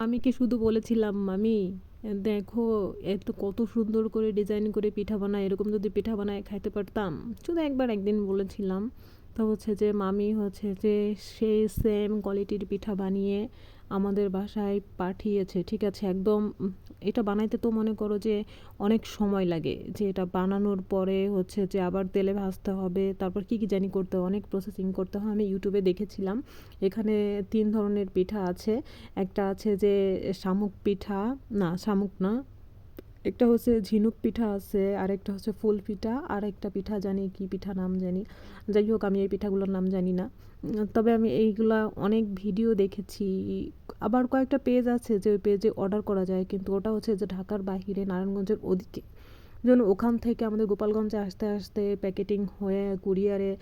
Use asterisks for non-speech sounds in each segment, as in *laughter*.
আমি কি শুধু বলেছিলাম, মামি, দেখো, এত কত সুন্দর করে ডিজাইন করে পিঠা বানায়, এরকম যদি পিঠা বানায় খাইতে পারতাম। শুধু একবার একদিন বলেছিলাম। তো হচ্ছে যে, মামি হচ্ছে যে সেই সেম কোয়ালিটির পিঠা বানিয়ে আমাদের বাসায় পাঠিয়েছে, ঠিক আছে? একদম এটা বানাইতে তো মনে করো যে অনেক সময় লাগে যে এটা বানানোর পরে হচ্ছে যে আবার তেলে ভাজতে হবে, তারপর কি কি জানি করতে হবে অনেক প্রসেসিং করতে হয়। আমি ইউটিউবে দেখেছিলাম, এখানে তিন ধরনের পিঠা আছে। একটা আছে যে শামুক পিঠা, না শামুক না একটা হচ্ছে ঝিনুক পিঠা আছে, আরেকটা হচ্ছে ফুল পিঠা আর একটা পিঠা জানি কি পিঠা নাম জানি। যাই হোক, আমি এই পিঠাগুলোর নাম জানি না। তবে আমি এইগুলা অনেক ভিডিও দেখেছি। আবার কয়েকটা পেজ আছে যে ওই পেজে অর্ডার করা যায়, কিন্তু ওটা হচ্ছে যে ঢাকার বাইরে নারায়ণগঞ্জের ওদিকে। যেন ওখান থেকে আমাদের গোপালগঞ্জে আসতে আসতে প্যাকেটিং হয়ে কুরিয়ারে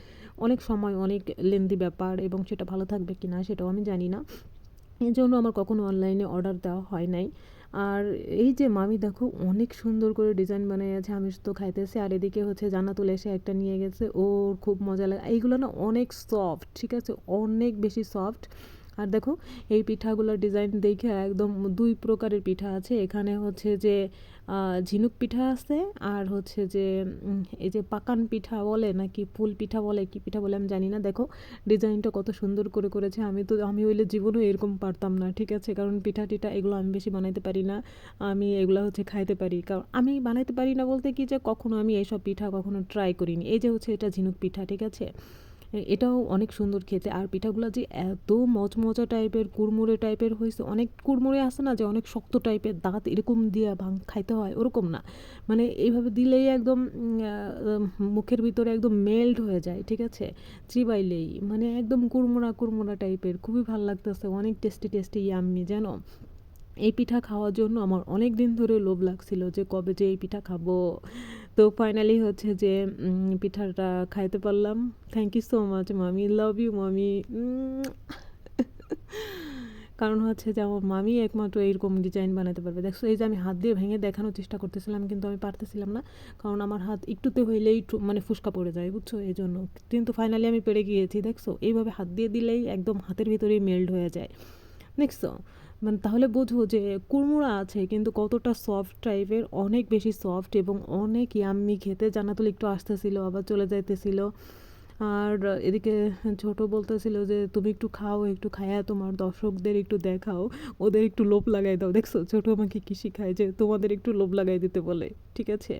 অনেক সময়, অনেক লেন্দি ব্যাপার এবং সেটা ভালো থাকবে কি না সেটাও আমি জানি না। এই জন্য আমার কখনো অনলাইনে অর্ডার দেওয়া হয় নাই। আর এই যে মামি দেখো, অনেক সুন্দর করে ডিজাইন বানিয়েছে আমি তো খাইতেছি। আর এদিকে হচ্ছে জানা তুলে এসে একটা নিয়ে গেছে, ওর খুব মজা লাগে। এইগুলো না অনেক সফট ঠিক আছে? অনেক বেশি সফট আর দেখো, এই পিঠাগুলোর ডিজাইন দেখে একদম দুই প্রকারের পিঠা আছে। এখানে হচ্ছে যে ঝিনুক পিঠা আছে আর হচ্ছে যে এই যে পাকান পিঠা বলে নাকি ফুল পিঠা বলে, কি পিঠা বলে আমি জানি না। দেখো, ডিজাইনটা কত সুন্দর করে করেছে। আমি তো, আমি হইলে জীবনেও এরকম পারতাম না, ঠিক আছে? কারণ পিঠা টিঠা এগুলো আমি বেশি বানাইতে পারি না। আমি এগুলো হচ্ছে খাইতে পারি। কারণ আমি বানাইতে পারি না বলতে কি যে কখনো আমি এইসব পিঠা কখনো ট্রাই করিনি। এই যে হচ্ছে এটা ঝিনুক পিঠা, ঠিক আছে? এটাও অনেক সুন্দর খেতে। আর পিঠাগুলো যে এত মচমচা টাইপের, কুড়মুড়ে টাইপের হয়েছে, অনেক কুড়মুড়ে আছে না যে অনেক শক্ত টাইপের দাঁত এরকম দিয়ে ভাঙ, খাইতে হয়, ওরকম না। মানে এইভাবে দিলেই একদম মুখের ভিতরে একদম মেল্ট হয়ে যায়, ঠিক আছে? চিবাইলেই। মানে একদম কুড়মুড়া কুড়মুড়া টাইপের, খুবই ভালো লাগতেছে, অনেক টেস্টি টেস্টি ইয়াম্মি জানো? এই পিঠা খাওয়ার জন্য আমার অনেক দিন ধরে লোভ লাগছিল যে কবে যে এই পিঠা খাব। তো ফাইনালি হচ্ছে যে পিঠাটা খাইতে পারলাম। থ্যাংক ইউ সো মাচ মামি। লাভ ইউ মামি। কারণ হচ্ছে যে আমার মামি একমাত্র এইরকম ডিজাইন বানাতে পারবে। দেখছ, এই যে আমি হাত দিয়ে ভেঙে দেখানোর চেষ্টা করতেছিলাম, কিন্তু আমি পারতেছিলাম না। কারণ আমার হাত একটুতে হইলেই মানে ফুসকা পড়ে যায়, বুঝছ? এই জন্য। কিন্তু ফাইনালি আমি পেরে গিয়েছি, দেখছ? এইভাবে হাত দিয়ে দিলেই একদম হাতের ভিতরেই মেল্ট হয়ে যায়। দেখছ? মানে তাহলে বোঝো যে কুড়মুড়া আছে, কিন্তু কতটা সফট টাইপের অনেক বেশি সফট এবং অনেক ইয়াম্মি খেতে জানাতুল একটু আসতেছিল, আবার চলে যাইতেছিল। আর এদিকে ছোট বলতেছিল যে, তুমি একটু খাও, একটু খায়া তোমার দর্শকদের একটু দেখাও, ওদের একটু লোভ লাগাই দাও। দেখছ, ছোট আমাকে কি শিখায় যে, তোমাদের একটু লোভ লাগাই দিতে বলে। ঠিক আছে?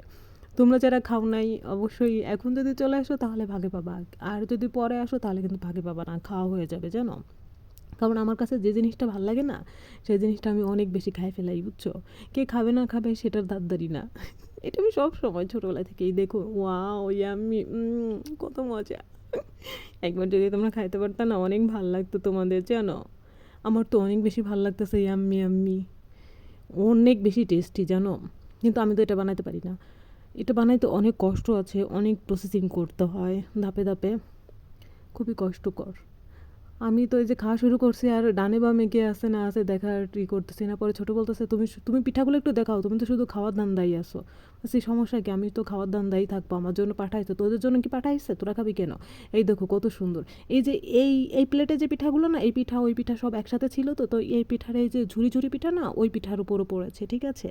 তোমরা যারা খাও নাই, অবশ্যই এখন যদি চলে আসো, তাহলে ভাগে পাবা আর যদি পরে আসো, তাহলে কিন্তু ভাগে পাবা না, খাওয়া হয়ে যাবে, জানো? কারণ আমার কাছে যে জিনিসটা ভালো লাগে না সেই জিনিসটা আমি অনেক বেশি খাই ফেলাই বুঝছ? কে খাবে না খাবে সেটার দাঁতদারি না। *laughs* এটা আমি সব সময় ছোটোবেলা থেকেই দেখো। ওয়াও ইয়াম্মি উম, কত মজা। *laughs* একবার যদি তোমরা খাইতে পারতা না অনেক ভালো লাগতো তোমাদের জানো? আমার তো অনেক বেশি ভালো লাগতেছে ইয়াম্মি ইয়াম্মি। অনেক বেশি টেস্টি জানো? কিন্তু আমি তো এটা বানাইতে পারি না। এটা বানাইতে অনেক কষ্ট আছে অনেক প্রসেসিং করতে হয় ধাপে ধাপে। খুবই কষ্টকর। আমি তো এই যে খাওয়া শুরু করছি আর ডানে বামে কে আছে না আছে দেখার ই করতেছি না। পরে ছোটো বলতেছে, তুমি তুমি পিঠাগুলো একটু দেখাও, তুমি তো শুধু খাওয়ার ধান্দাই আসো সেই সমস্যা কি? আমি তো খাওয়ার ধান্দাই থাকব, আমার জন্য পাঠাইছো। তোদের জন্য কি পাঠাইছে? তোরা খাবি কেন? এই দেখো কত সুন্দর। এই যে এই এই প্লেটে যে পিঠাগুলো না, এই পিঠা, ওই পিঠা সব একসাথে ছিল তো তো এই পিঠার এই যে ঝুড়ি ঝুড়ি পিঠা না, ওই পিঠার উপরও পড়েছে, ঠিক আছে?